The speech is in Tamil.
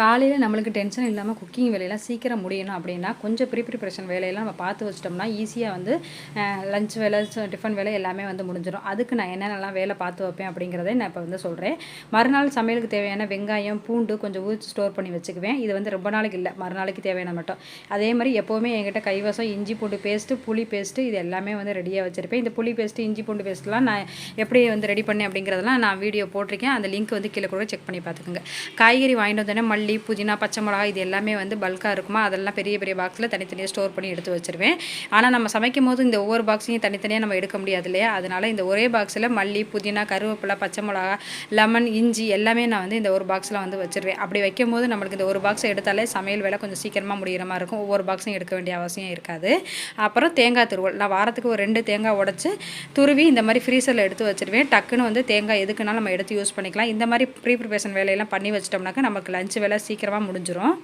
காலையில் நம்மளுக்கு டென்ஷன் இல்லாமல் குக்கிங் வேலையெல்லாம் சீக்கிரம் முடியணும் அப்படின்னா கொஞ்சம் ப்ரீ ப்ரிப்ரேஷன் வேலையெல்லாம் நம்ம பார்த்து வச்சிட்டோம்னா ஈஸியாக வந்து லஞ்ச் வேலை டிஃபன் வேலை எல்லாமே வந்து முடிஞ்சிடும் அதுக்கு நான் என்னென்னலாம் வேலை பார்த்து வைப்பேன் அப்படிங்கிறத நான் இப்போ வந்து சொல்கிறேன் மறுநாள் சமையலுக்கு தேவையான வெங்காயம் பூண்டு கொஞ்சம் ஊற்றி ஸ்டோர் பண்ணி வச்சுக்குவேன். இது வந்து ரொம்ப நாளைக்கு இல்லை மறுநாளைக்கு தேவையான மட்டும். அதே மாதிரி எப்போவுமே என்கிட்ட கைவசம் இஞ்சி பூண்டு பேஸ்ட்டு புளி பேஸ்ட்டு இது எல்லாமே வந்து ரெடியாக வச்சுருப்பேன். இந்த புளி பேஸ்ட்டு இஞ்சி பூண்டு பேஸ்ட்லாம் நான் எப்படி வந்து ரெடி பண்ணேன் அப்படிங்கிறதெல்லாம் நான் வீடியோ போட்டிருக்கேன். அந்த லிங்க் வந்து கீழே கூட செக் பண்ணி பார்த்துக்கோங்க. காய்கறி வாங்கிட்டு வந்தோடனே மல்லி புதினா பச்சை மிளகா இது எல்லாமே வந்து பல்காக இருக்குமா? அதெல்லாம் பெரிய பெரிய பாக்ஸில் தனித்தனியாக ஸ்டோர் பண்ணி எடுத்து வச்சிருவேன். ஆனால் நம்ம சமைக்கும் போது இந்த ஒவ்வொரு பாக்ஸையும் தனித்தனியாக நம்ம எடுக்க முடியாது இல்லையா? அதனால் இந்த ஒரே பாக்ஸில் மல்லி புதினா கருவேப்பிலை பச்சை மிளகா லெமன் இஞ்சி எல்லாமே நான் வந்து இந்த ஒரு பாக்ஸில் வந்து வச்சுருவேன். அப்படி வைக்கும் போது நம்மளுக்கு இந்த ஒரு பாக்ஸை எடுத்தாலே சமையல் வேலை கொஞ்சம் சீக்கிரமாக முடிகிற மாதிரி இருக்கும். ஒவ்வொரு பாக்ஸையும் எடுக்க வேண்டிய அவசியம் இருக்காது. அப்புறம் தேங்காய் துருவல். நான் வாரத்துக்கு ஒரு ரெண்டு தேங்காய் உடச்சி துருவி இந்த மாதிரி ஃப்ரீசரில் எடுத்து வச்சுருவேன். டக்குன்னு வந்து தேங்காய் எதுக்குனாலும் நம்ம எடுத்து யூஸ் பண்ணிக்கலாம். இந்த மாதிரி ப்ரீ ப்ரிப்பரேஷன் வேலையெல்லாம் பண்ணி வச்சிட்டோம்னாக்கா நமக்கு லஞ்ச் வேலை சீக்கிரமாக முடிஞ்சிடும்